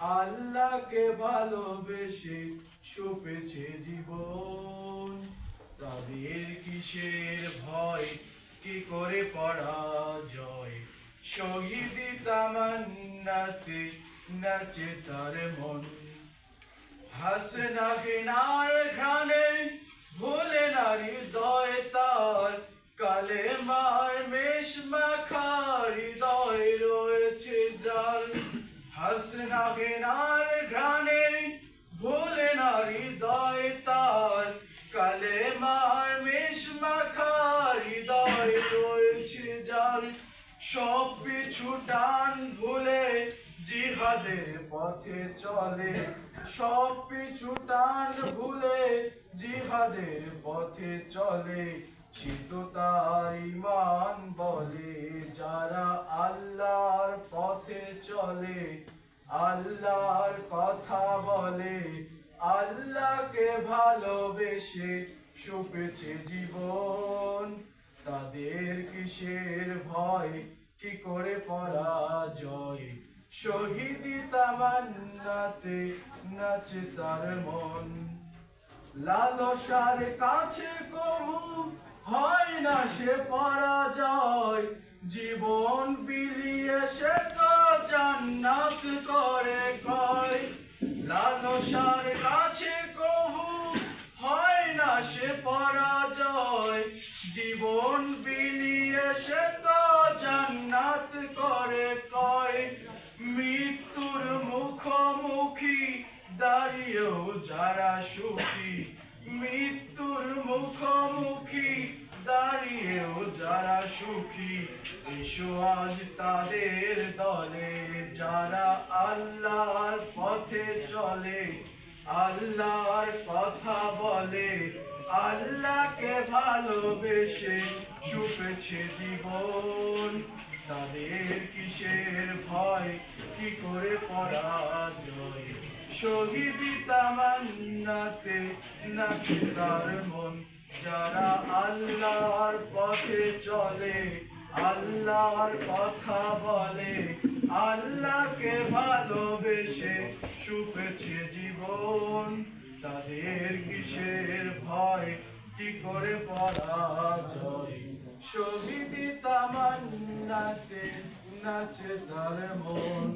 আল্লাহকে ভালোবেসে সুপেছে জীবন। তাদের কিসের ভয়, কি করে পরাজয় শহীদি তামান্নাতে নাচে তার মন। হাসনা ঘৃণার ঘ্রাণে হাসনা ঘৃণার ঘ্রাণে ভুলে নারী দয় তার। কালে মার মেষ মাখা হৃদয় রয়েছে যার। সব পিছু টান ভুলে জিহাদের পথে চলে। সব পিছু টান ভুলে জিহাদের পথে চলে। তার ইমান বলে, যারা আল্লাহর পথে চলে। আল্লাহর কথা বলে, আল্লাহকে ভালোবেসে সুপেছে জীবন। তাদের কিসের ভয়, কি করে পরাজয়? শহীদি তামান্নাতে নাচে তার মন। লালসার কাছে কবু হয় না সে পরাজয়। জীবন জান্নাত করে কয়, লালসার কাছে কবু হয় না সে পরাজয়। জীবন বিলিয়ে সে তো জান্নাত করে কয়। মৃত্যুর মুখোমুখি দাঁড়িয়েও যারা সুখী, মৃত্যুর মুখোমুখি দাঁড়িয়েও যারা সুখী, এসো আজ তাদের দলে। যারা আল্লাহর পথে চলে, আল্লাহর কথা বলে, আল্লাহকে ভালোবেসে সুপেছে জীবন। তাদের কিসের ভয়, কি করে পরাজয়? শহীদি তামান্নাতে নাচে তার মন। যারা আল্লাহর পথে চলে, আল্লাহর কথা বলে, আল্লাহকে ভালোবেসে সুপেছে জীবন, তাদের কিসের ভয়, কি করে পরাজয়? শহীদি তামান্নাতে নাচে তার মন।